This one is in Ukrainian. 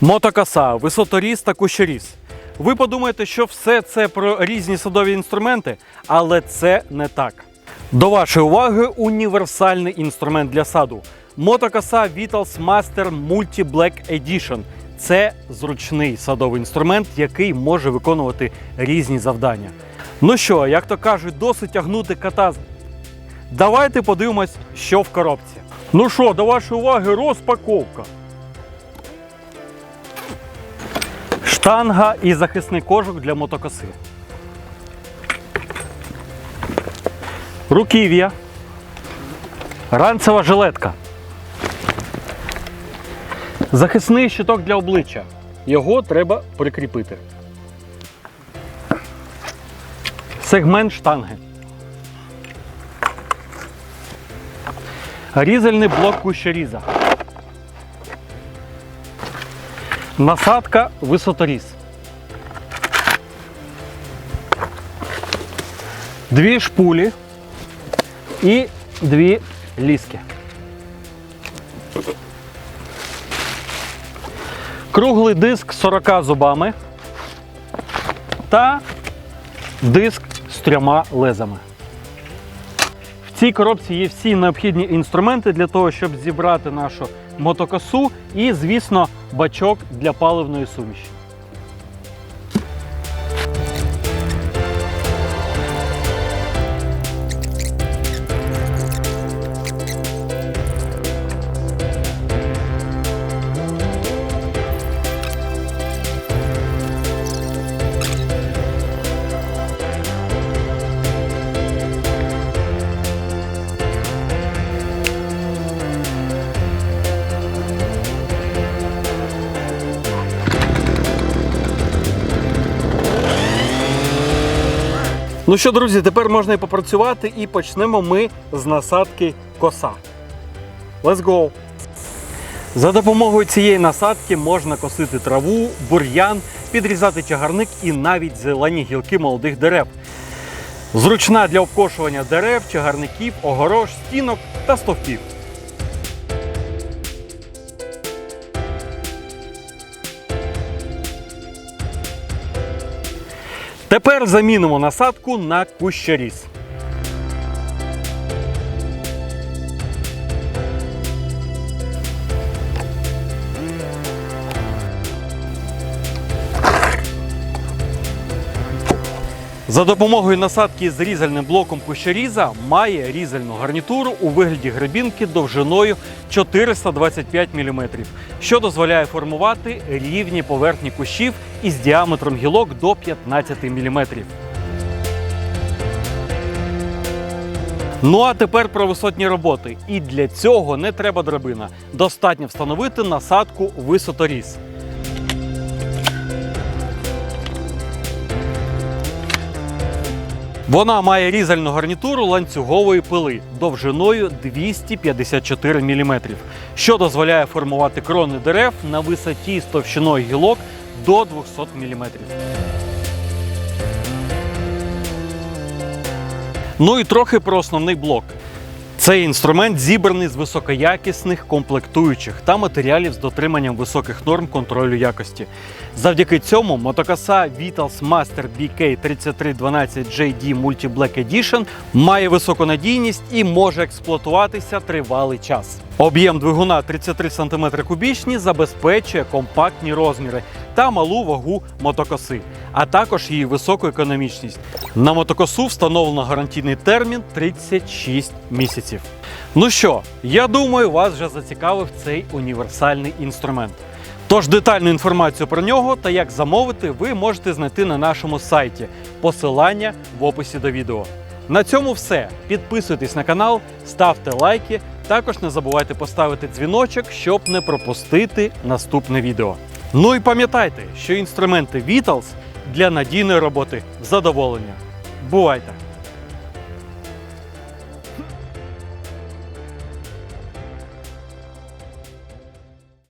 Мотокоса, висоторіз та кущоріз. Ви подумаєте, що все це про різні садові інструменти, але це не так. До вашої уваги універсальний інструмент для саду. Мотокоса Vitals Master Multi Black Edition. Це зручний садовий інструмент, який може виконувати різні завдання. Ну що, як то кажуть, досить тягнути кота. Давайте подивимось, що в коробці. Ну що, до вашої уваги розпаковка. Штанга і захисний кожух для мотокоси. Руків'я. Ранцева жилетка. Захисний щиток для обличчя. Його треба прикріпити. Сегмент штанги. Різальний блок кущоріза. Насадка висоторіз. Дві шпулі і дві ліски. Круглий диск з 40 зубами та диск з трьома лезами. Цій коробці є всі необхідні інструменти для того, щоб зібрати нашу мотокосу і, звісно, бачок для паливної суміші. Ну що, друзі, тепер можна і попрацювати, і почнемо ми з насадки коса. Let's go! За допомогою цієї насадки можна косити траву, бур'ян, підрізати чагарник і навіть зелені гілки молодих дерев. Зручна для обкошування дерев, чагарників, огорож, стінок та стовпів. Тепер замінимо насадку на кущоріз. За допомогою насадки з різальним блоком кущоріза має різальну гарнітуру у вигляді гребінки довжиною 425 мм, що дозволяє формувати рівні поверхні кущів із діаметром гілок до 15 мм. Ну а тепер про висотні роботи. І для цього не треба драбина. Достатньо встановити насадку висоторіз. Вона має різальну гарнітуру ланцюгової пили довжиною 254 мм, що дозволяє формувати крони дерев на висоті з товщиною гілок до 200 мм. Ну і трохи про основний блок. Цей інструмент зібраний з високоякісних комплектуючих та матеріалів з дотриманням високих норм контролю якості. Завдяки цьому мотокоса Vitals Master BK 3312 JD Multi Black Edition має високу надійність і може експлуатуватися тривалий час. Об'єм двигуна 33 см кубічні забезпечує компактні розміри та малу вагу мотокоси, а також її високу економічність. На мотокосу встановлено гарантійний термін 36 місяців. Ну що, я думаю, вас вже зацікавив цей універсальний інструмент. Тож детальну інформацію про нього та як замовити ви можете знайти на нашому сайті. Посилання в описі до відео. На цьому все. Підписуйтесь на канал, ставте лайки. Також не забувайте поставити дзвіночок, щоб не пропустити наступне відео. Ну і пам'ятайте, що інструменти Vitals для надійної роботи задоволення. Бувайте!